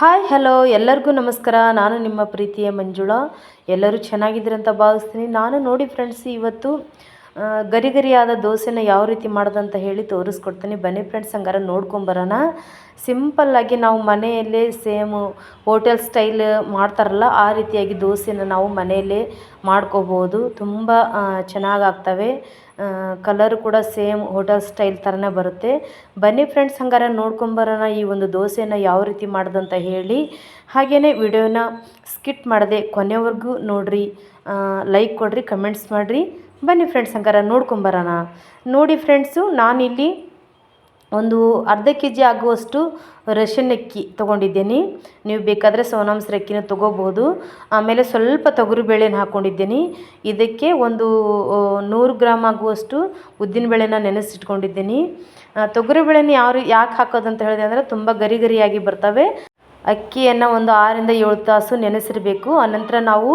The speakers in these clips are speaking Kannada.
ಹಾಯ್ ಹಲೋ ಎಲ್ಲರಿಗೂ ನಮಸ್ಕಾರ. ನಾನು ನಿಮ್ಮ ಪ್ರೀತಿಯ ಮಂಜುಳಾ. ಎಲ್ಲರೂ ಚೆನ್ನಾಗಿದ್ದೀರಂತ ಭಾವಿಸ್ತೀನಿ. ನಾನು ನೋಡಿ ಫ್ರೆಂಡ್ಸ್ ಇವತ್ತು ಗರಿ ಗರಿಯಾದ ದೋಸೆನ ಯಾವ ರೀತಿ ಮಾಡೋದಂತ ಹೇಳಿ ತೋರಿಸ್ಕೊಡ್ತೀನಿ. ಬನ್ನಿ ಫ್ರೆಂಡ್ಸ್ ಹಂಗಾರೆ ನೋಡ್ಕೊಂಬರೋಣ ಸಿಂಪಲ್ಲಾಗಿ ನಾವು ಮನೆಯಲ್ಲೇ ಸೇಮ್ ಹೋಟೆಲ್ ಸ್ಟೈಲ್ ಮಾಡ್ತಾರಲ್ಲ, ಆ ರೀತಿಯಾಗಿ ದೋಸೆನ ನಾವು ಮನೆಯಲ್ಲೇ ಮಾಡ್ಕೋಬೋದು. ತುಂಬ ಚೆನ್ನಾಗಾಗ್ತವೆ. ಕಲರ್ ಕೂಡ ಸೇಮ್ ಹೋಟೆಲ್ ಸ್ಟೈಲ್ ಥರನೇ ಬರುತ್ತೆ. ಬನ್ನಿ ಫ್ರೆಂಡ್ಸ್ ಹಂಗಾರೆ ನೋಡ್ಕೊಂಬರೋಣ ಈ ಒಂದು ದೋಸೆನ ಯಾವ ರೀತಿ ಮಾಡೋದಂತ ಹೇಳಿ. ಹಾಗೆಯೇ ವಿಡಿಯೋನ ಸ್ಕಿಟ್ ಮಾಡದೆ ಕೊನೆವರೆಗೂ ನೋಡಿರಿ. ಲೈಕ್ ಕೊಡಿರಿ ಕಮೆಂಟ್ಸ್ ಮಾಡಿರಿ. ಬನ್ನಿ ಫ್ರೆಂಡ್ಸ್ ಹಂಗಾರೆ ನೋಡ್ಕೊಂಬರೋಣ ನೋಡಿ ಫ್ರೆಂಡ್ಸು ನಾನಿಲ್ಲಿ ಒಂದು ಅರ್ಧ ಕೆ ಜಿ ಆಗುವಷ್ಟು ರಷನ್ ಅಕ್ಕಿ ತೊಗೊಂಡಿದ್ದೀನಿ. ನೀವು ಬೇಕಾದರೆ ಸೋನಾಮ್ಸ್ ಅಕ್ಕಿನ ತೊಗೋಬೋದು. ಆಮೇಲೆ ಸ್ವಲ್ಪ ತೊಗರಿಬೇಳೆನ ಹಾಕ್ಕೊಂಡಿದ್ದೀನಿ ಇದಕ್ಕೆ ಒಂದು ನೂರು ಗ್ರಾಮ್ ಆಗುವಷ್ಟು ಉದ್ದಿನಬೇಳೆನ ನೆನೆಸಿಟ್ಕೊಂಡಿದ್ದೀನಿ. ತೊಗರಿ ತೊಗರಿಬೇಳೆನ ಯಾವ ರೀ ಯಾಕೆ ಹಾಕೋದಂತ ಹೇಳಿದೆ ಅಂದರೆ ತುಂಬ ಗರಿ ಗರಿಯಾಗಿ ಬರ್ತವೆ. ಅಕ್ಕಿಯನ್ನು ಒಂದು ಆರರಿಂದ ಏಳು ತಾಸು ನೆನೆಸಿರಬೇಕು. ಆನಂತರ ನಾವು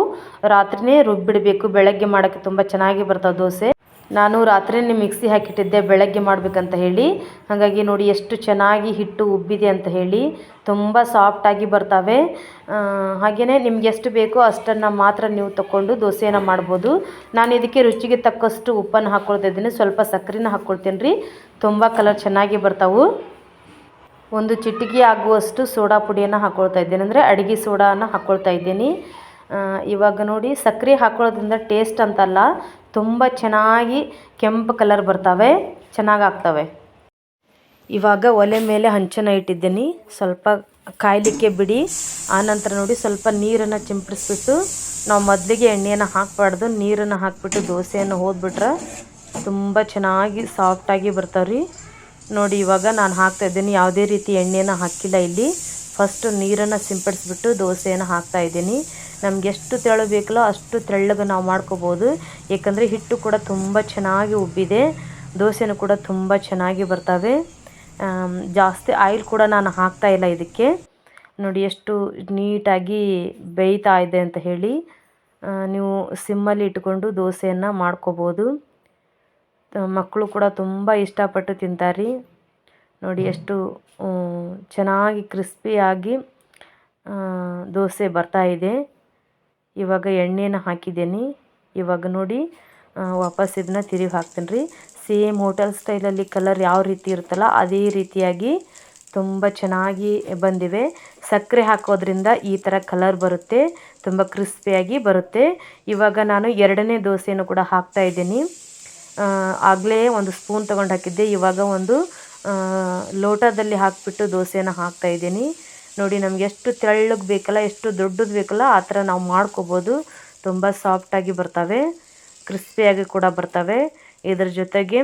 ರಾತ್ರಿನೇ ರುಬ್ಬಿಡಬೇಕು. ಬೆಳಗ್ಗೆ ಮಾಡೋಕ್ಕೆ ತುಂಬ ಚೆನ್ನಾಗಿ ಬರ್ತವೆ ದೋಸೆ. ನಾನು ರಾತ್ರಿನೇ ಮಿಕ್ಸಿ ಹಾಕಿಟ್ಟಿದ್ದೆ. ಬೆಳಗ್ಗೆ ಮಾಡಬೇಕಂತ ಹೇಳಿ. ಹಾಗಾಗಿ ನೋಡಿ ಎಷ್ಟು ಚೆನ್ನಾಗಿ ಹಿಟ್ಟು ಉಬ್ಬಿದೆ ಅಂತ ಹೇಳಿ. ತುಂಬ ಸಾಫ್ಟಾಗಿ ಬರ್ತವೆ. ಹಾಗೆಯೇ ನಿಮ್ಗೆ ಎಷ್ಟು ಬೇಕೋ ಅಷ್ಟನ್ನು ಮಾತ್ರ ನೀವು ತಗೊಂಡು ದೋಸೆಯನ್ನು ಮಾಡ್ಬೋದು. ನಾನು ಇದಕ್ಕೆ ರುಚಿಗೆ ತಕ್ಕಷ್ಟು ಉಪ್ಪನ್ನು ಹಾಕ್ಕೊಳ್ತಾ ಇದ್ದೀನಿ. ಸ್ವಲ್ಪ ಸಕ್ಕರೆನ ಹಾಕ್ಕೊಳ್ತೀನಿ ರೀ ತುಂಬ ಕಲರ್ ಚೆನ್ನಾಗಿ ಬರ್ತಾವೆ. ಒಂದು ಚಿಟಿಕೆ ಆಗುವಷ್ಟು ಸೋಡಾ ಪುಡಿಯನ್ನು ಹಾಕ್ಕೊಳ್ತಾ ಇದ್ದೇನೆ. ಅಂದರೆ ಅಡುಗೆ ಸೋಡಾನ ಹಾಕ್ಕೊಳ್ತಾ ಇದ್ದೀನಿ. ಇವಾಗ ನೋಡಿ ಸಕ್ಕರೆ ಹಾಕ್ಕೊಳ್ಳೋದ್ರಿಂದ ಟೇಸ್ಟ್ ಅಂತಲ್ಲ, ತುಂಬ ಚೆನ್ನಾಗಿ ಕೆಂಪು ಕಲರ್ ಬರ್ತವೆ ಚೆನ್ನಾಗಿ ಆಗ್ತವೆ ಇವಾಗ ಒಲೆ ಮೇಲೆ ಹಂಚನ ಇಟ್ಟಿದ್ದೀನಿ. ಸ್ವಲ್ಪ ಕಾಯಲಿಕ್ಕೆ ಬಿಡಿ. ಆನಂತರ ನೋಡಿ, ಸ್ವಲ್ಪ ನೀರನ್ನು ಚಿಂಪಡಿಸ್ಬಿಟ್ಟು, ನಾವು ಮೊದಲಿಗೆ ಎಣ್ಣೆಯನ್ನು ಹಾಕಬಾರ್ದು. ನೀರನ್ನು ಹಾಕಿಬಿಟ್ಟು ದೋಸೆಯನ್ನು ಹೋದ್ಬಿಟ್ರೆ ತುಂಬ ಚೆನ್ನಾಗಿ ಸಾಫ್ಟಾಗಿ ಬರ್ತಾವೆ ರೀ ನೋಡಿ, ಇವಾಗ ನಾನು ಹಾಕ್ತಾ ಇದ್ದೀನಿ. ಯಾವುದೇ ರೀತಿ ಎಣ್ಣೆನ ಹಾಕಿಲ್ಲ ಇಲ್ಲಿ. ಫಸ್ಟು ನೀರನ್ನು ಸಿಂಪಡಿಸ್ಬಿಟ್ಟು ದೋಸೆಯನ್ನು ಹಾಕ್ತಾ ಇದ್ದೀನಿ. ನಮ್ಗೆ ಎಷ್ಟು ತೆಳು ಬೇಕಲೋ ಅಷ್ಟು ತೆಳ್ಳಗೆ ನಾವು ಮಾಡ್ಕೋಬೋದು. ಏಕೆಂದರೆ ಹಿಟ್ಟು ಕೂಡ ತುಂಬ ಚೆನ್ನಾಗಿ ಉಬ್ಬಿದೆ. ದೋಸೆನೂ ಕೂಡ ತುಂಬ ಚೆನ್ನಾಗಿ ಬರ್ತವೆ. ಜಾಸ್ತಿ ಆಯಿಲ್ ಕೂಡ ನಾನು ಹಾಕ್ತಾ ಇಲ್ಲ ಇದಕ್ಕೆ. ನೋಡಿ, ಎಷ್ಟು ನೀಟಾಗಿ ಬೇಯ್ತಾ ಇದೆ ಅಂತ ಹೇಳಿ. ನೀವು ಸಿಮ್ಮಲ್ಲಿ ಇಟ್ಕೊಂಡು ದೋಸೆಯನ್ನು ಮಾಡ್ಕೋಬೋದು. ಮಕ್ಕಳು ಕೂಡ ತುಂಬ ಇಷ್ಟಪಟ್ಟು ತಿಂತಾರೆ ರೀ ನೋಡಿ ಎಷ್ಟು ಚೆನ್ನಾಗಿ ಕ್ರಿಸ್ಪಿಯಾಗಿ ದೋಸೆ ಬರ್ತಾ ಇದೆ. ಇವಾಗ ಎಣ್ಣೆನ ಹಾಕಿದ್ದೀನಿ. ಇವಾಗ ನೋಡಿ ವಾಪಸ್ ಇದನ್ನ ತಿರುಗಿ ಹಾಕ್ತೀನಿ ರೀ ಸೇಮ್ ಹೋಟೆಲ್ ಸ್ಟೈಲಲ್ಲಿ ಕಲರ್ ಯಾವ ರೀತಿ ಇರುತ್ತಲ್ಲ ಅದೇ ರೀತಿಯಾಗಿ ತುಂಬ ಚೆನ್ನಾಗಿ ಬಂದಿವೆ. ಸಕ್ಕರೆ ಹಾಕೋದ್ರಿಂದ ಈ ಥರ ಕಲರ್ ಬರುತ್ತೆ ತುಂಬ ಕ್ರಿಸ್ಪಿಯಾಗಿ ಬರುತ್ತೆ. ಇವಾಗ ನಾನು ಎರಡನೇ ದೋಸೆಯನ್ನು ಕೂಡ ಹಾಕ್ತಾ ಇದ್ದೀನಿ. ಆಗಲೇ ಒಂದು ಸ್ಪೂನ್ ತೊಗೊಂಡು ಹಾಕಿದ್ದೆ. ಇವಾಗ ಒಂದು ಲೋಟದಲ್ಲಿ ಹಾಕಿಬಿಟ್ಟು ದೋಸೆನ ಹಾಕ್ತಾ ಇದ್ದೀನಿ. ನೋಡಿ, ನಮ್ಗೆ ಎಷ್ಟು ತೆಳ್ಳಗೆ ಬೇಕಲ್ಲ, ಎಷ್ಟು ದೊಡ್ಡದು ಬೇಕಲ್ಲ, ಆ ಥರ ನಾವು ಮಾಡ್ಕೋಬೋದು. ತುಂಬ ಸಾಫ್ಟಾಗಿ ಬರ್ತವೆ ಕ್ರಿಸ್ಪಿಯಾಗಿ ಕೂಡ ಬರ್ತವೆ. ಇದ್ರ ಜೊತೆಗೆ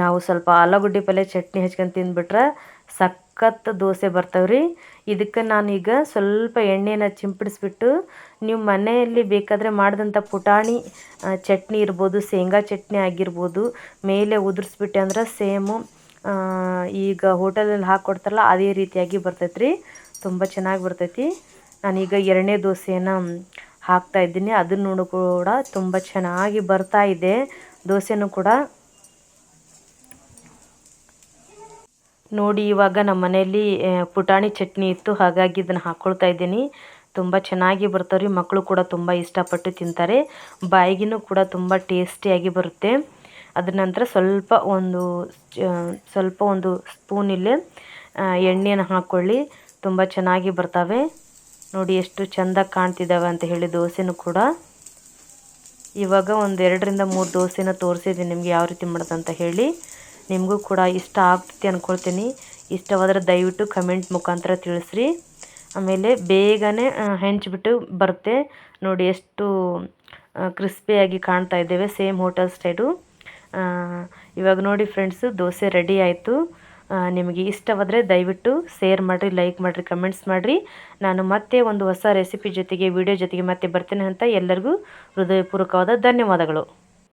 ನಾವು ಸ್ವಲ್ಪ ಆಲೂಗಡ್ಡೆ ಪಲ್ಯ, ಚಟ್ನಿ ಹಚ್ಕೊಂಡು ತಿಂದ್ಬಿಟ್ರೆ ಸಖತ್ ದೋಸೆ ಬರ್ತಾವೆ ರೀ ಇದಕ್ಕೆ ನಾನೀಗ ಸ್ವಲ್ಪ ಎಣ್ಣೆನ ಚಿಂಪಡಿಸ್ಬಿಟ್ಟು ನೀವು ಮನೆಯಲ್ಲಿ ಬೇಕಾದರೆ ಮಾಡಿದಂಥ ಪುಟಾಣಿ ಚಟ್ನಿ ಇರ್ಬೋದು, ಶೇಂಗಾ ಚಟ್ನಿ ಆಗಿರ್ಬೋದು, ಮೇಲೆ ಉದುರಿಸ್ಬಿಟ್ಟೆ ಅಂದ್ರೆ ಸೇಮು ಈಗ ಹೋಟೆಲಲ್ಲಿ ಹಾಕ್ಕೊಡ್ತಾರಲ್ಲ ಅದೇ ರೀತಿಯಾಗಿ ಬರ್ತೈತೆ ರೀ ತುಂಬ ಚೆನ್ನಾಗಿ ಬರ್ತೈತಿ. ನಾನೀಗ ಎರಡನೇ ದೋಸೆಯನ್ನು ಹಾಕ್ತಾ ಇದ್ದೀನಿ. ಅದನ್ನು ಕೂಡ ತುಂಬ ಚೆನ್ನಾಗಿ ಬರ್ತಾ ಇದೆ. ದೋಸೆನೂ ಕೂಡ ನೋಡಿ ಇವಾಗ ನಮ್ಮ ಮನೆಯಲ್ಲಿ ಪುಟಾಣಿ ಚಟ್ನಿ ಇತ್ತು. ಹಾಗಾಗಿ ಇದನ್ನು ಹಾಕ್ಕೊಳ್ತಾ ಇದ್ದೀನಿ. ತುಂಬ ಚೆನ್ನಾಗಿ ಬರ್ತಾವೆ ಮಕ್ಕಳು ಕೂಡ ತುಂಬ ಇಷ್ಟಪಟ್ಟು ತಿಂತಾರೆ. ಬಾಯಿಗಿನೂ ಕೂಡ ತುಂಬ ಟೇಸ್ಟಿಯಾಗಿ ಬರುತ್ತೆ. ಅದರ ನಂತರ ಸ್ವಲ್ಪ ಒಂದು ಸ್ವಲ್ಪ ಒಂದು ಸ್ಪೂನಿಲ್ಲೇ ಎಣ್ಣೆಯನ್ನು ಹಾಕ್ಕೊಳ್ಳಿ ತುಂಬ ಚೆನ್ನಾಗಿ ಬರ್ತವೆ. ನೋಡಿ ಎಷ್ಟು ಚೆಂದ ಕಾಣ್ತಿದ್ದಾವೆ ಅಂತ ಹೇಳಿ ದೋಸೆನೂ ಕೂಡ. ಇವಾಗ ಒಂದು ಎರಡರಿಂದ ಮೂರು ದೋಸೆನ ತೋರಿಸಿದ್ದೀನಿ. ನಿಮಗೆ ಯಾವ ರೀತಿ ಮಾಡೋದಂತ ಹೇಳಿ. ನಿಮಗೂ ಕೂಡ ಇಷ್ಟ ಆಗ್ತೈತಿ ಅಂದ್ಕೊಳ್ತೀನಿ ಇಷ್ಟವಾದರೆ ದಯವಿಟ್ಟು ಕಮೆಂಟ್ ಮುಖಾಂತರ ತಿಳಿಸ್ರಿ. ಆಮೇಲೆ ಬೇಗನೆ ಹೆಂಚಿಬಿಟ್ಟು ಬರುತ್ತೆ. ನೋಡಿ ಎಷ್ಟು ಕ್ರಿಸ್ಪಿಯಾಗಿ ಕಾಣ್ತಾ ಇದ್ದೇವೆ ಸೇಮ್ ಹೋಟೆಲ್ ಸ್ಟೈಲು ಇವಾಗ ನೋಡಿ ಫ್ರೆಂಡ್ಸು ದೋಸೆ ರೆಡಿ ಆಯಿತು. ನಿಮಗೆ ಇಷ್ಟವಾದರೆ ದಯವಿಟ್ಟು ಶೇರ್ ಮಾಡಿರಿ ಲೈಕ್ ಮಾಡಿರಿ ಕಮೆಂಟ್ಸ್ ಮಾಡಿರಿ. ನಾನು ಮತ್ತೆ ಒಂದು ಹೊಸ ರೆಸಿಪಿ ಜೊತೆಗೆ ವಿಡಿಯೋ ಜೊತೆಗೆ ಮತ್ತೆ ಬರ್ತೇನೆ ಅಂತ ಎಲ್ಲರಿಗೂ ಹೃದಯಪೂರ್ವಕವಾದ ಧನ್ಯವಾದಗಳು.